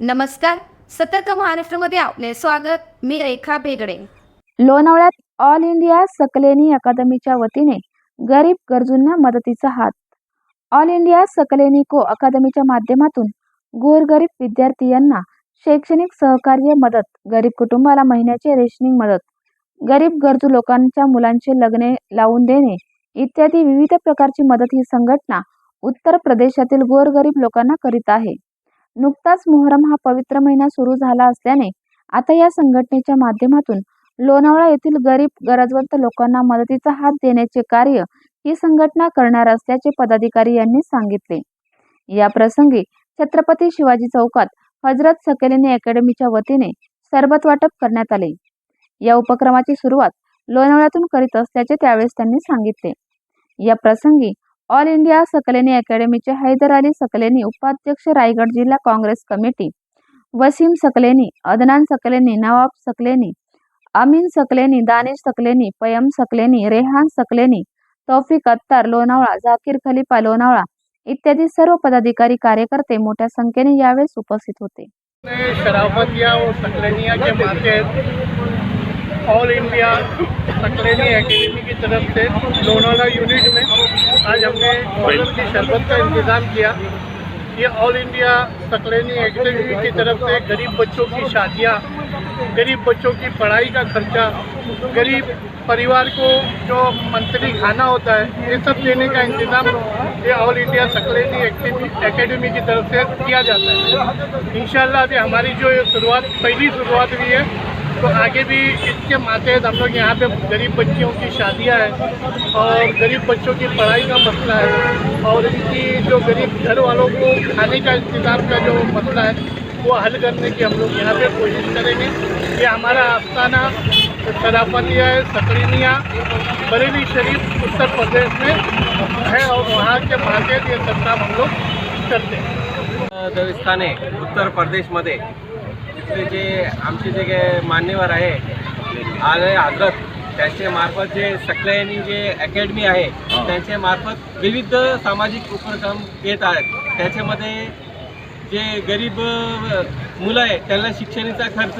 नमस्कार. सतर्क महाराष्ट्रामध्ये आपले स्वागत. मी रेखा बेगडे लोणावळ्यात ऑल इंडिया सकलेनी अकादमीच्या वतीने गरीब गरजूंना मदतीचा हात. ऑल इंडिया सकलेनी को अकादमीच्या माध्यमातून गोरगरीब विद्यार्थी यांना शैक्षणिक सहकार्य मदत गरीब कुटुंबाला महिन्याचे रेशनिंग मदत गरीब गरजू लोकांच्या मुलांचे लग्ने लावून देणे इत्यादी विविध प्रकारची मदत ही संघटना उत्तर प्रदेशातील गोरगरीब लोकांना करीत आहे. नुकताच मोहरम हा पवित्र महिना सुरू झाला असल्याने आता या संघटनेच्या माध्यमातून लोणावळा येथील गरीब गरजवंत लोकांना मदतीचा हात देण्याचे कार्य ही संघटना करणार असल्याचे पदाधिकारी यांनी सांगितले. या प्रसंगी छत्रपती शिवाजी चौकात हजरत सकेलेने अकॅडमीच्या वतीने सरबत वाटप करण्यात आले. या उपक्रमाची सुरुवात लोणावळ्यातून करीत असल्याचे त्यावेळेस त्यांनी सांगितले. या प्रसंगी ऑल इंडिया सकलेनी अकॅडमीचे हैदर अली सकलेनी उपाध्यक्ष रायगड जिल्हा काँग्रेस कमिटी. वसीम सकलेनी अदनान सकलेनी नवाब सकलेनी अमीन सकलेनी दानिश सकलेनी पयम सकलेनी रेहान सकलेनी तौफिक अत्तार लोणावळा झाकीर खलिफा लोणावळा इत्यादी सर्व पदाधिकारी कार्यकर्ते मोठ्या संख्येने यावेळेस उपस्थित होते. ऑल इंडिया सकलेनी एकेडमी की तरफ़ से लोनावाला यूनिट में आज हमने कॉलम की शरबत का इंतज़ाम किया। ये ऑल इंडिया सकलेनी एकेडमी की तरफ़ से गरीब बच्चों की शादियाँ, गरीब बच्चों की पढ़ाई का खर्चा, गरीब परिवार को जो मंथली खाना होता है, ये सब देने का इंतज़ाम ये ऑल इंडिया सकलेनी एकेडमी की तरफ़ से किया जाता है। इन अभी हमारी जो ये शुरुआत, पहली शुरुआत हुई है तो आगे भी इसके मातहत हम लोग यहाँ पे गरीब बच्चियों की शादियाँ हैं और गरीब बच्चों की पढ़ाई का मसला है और इनकी जो गरीब घर वालों को खाने का इंतज़ाम का जो मसला है, वो हल करने की हम लोग यहाँ पे कोशिश करेंगे। ये हमारा आस्थाना शराफतिया है, सकरीनिया, बरेली शरीफ, उत्तर प्रदेश में है और वहाँ के मातहत ये सब हम लोग करते हैं। देवस्थाने उत्तर प्रदेश प्रदेशमध्ये तिथले जे आमचे जे काही मान्यवर आहे आले हजरत त्यांचे मार्फत जे सकलयनी जे अकॅडमी आहे त्यांच्या मार्फत विविध सामाजिक उपक्रम येत आहेत. त्याच्यामध्ये जे गरीब मुलं आहे त्यांना शिक्षणाचा खर्च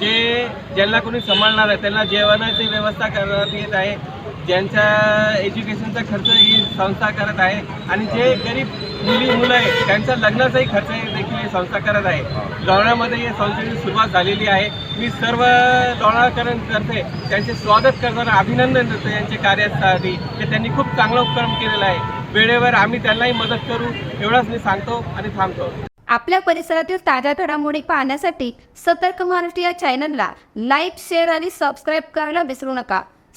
जे ज्यांना कोणी सांभाळणार आहे त्यांना जेवणाची व्यवस्था करण्यात येत आहे. ज्यांचा एज्युकेशनचा खर्च ही संस्था करत आहे आणि जे गरीब मुली मुलं आहे त्यांचा लग्नाचाही खर्च देखील ही संस्था करत आहे. लोणामध्ये या संस्थेची सुरुवात झालेली आहे. मी सर्व लोणावळकरांतर्फे त्यांचे स्वागत करताना अभिनंदन देतो यांच्या कार्यासाठी. की त्यांनी खूप चांगला उपक्रम केलेला आहे. वेळेवर आम्ही त्यांनाही मदत करू एवढंच मी सांगतो आणि थांबतो. आपल्या परिसरातील ताज्या घडामोडी पाहण्यासाठी सतर्क महाराष्ट्र या चॅनलला लाईक शेअर आणि सबस्क्राईब करायला विसरू नका.